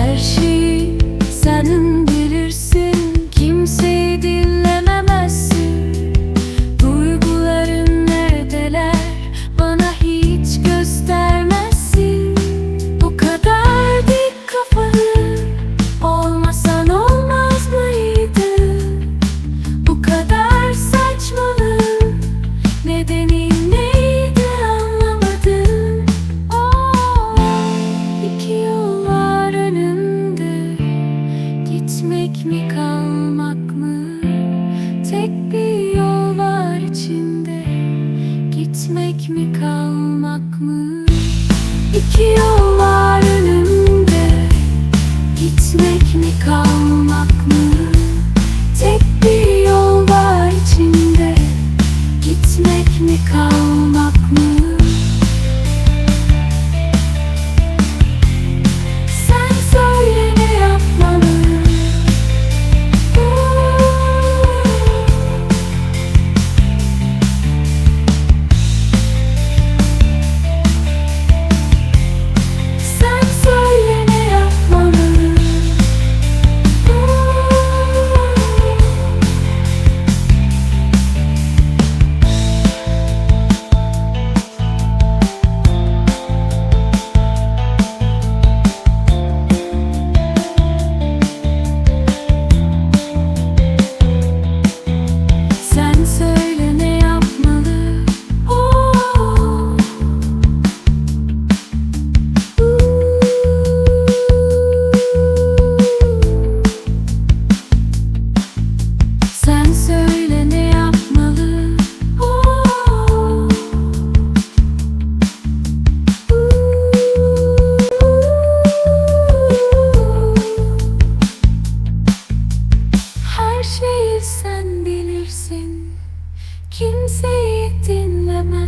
Her uśmiechała.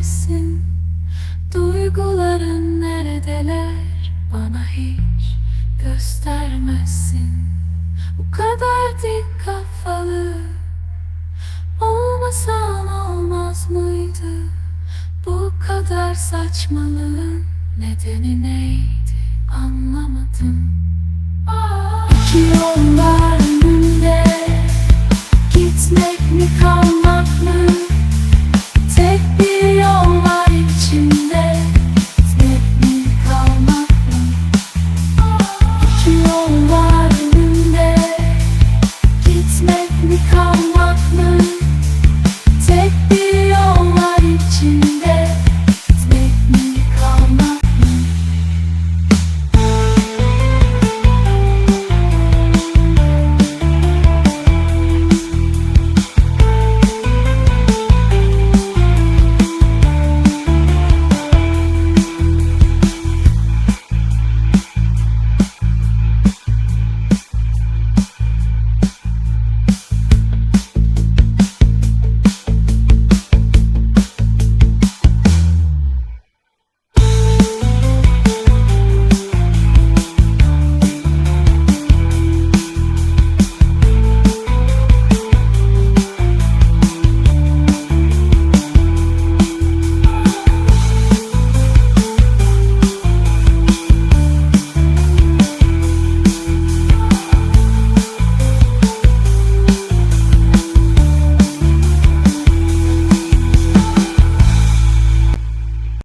bilemezsin Duyguların neredeler? Bana hiç göstermezsin. Bu kadar dik kafalı Olmasan olmaz mıydı? Bu kadar saçmalığın nedeni neydi? Anlamadım. İki yollar önünde Gitmek mi kaldı? Become what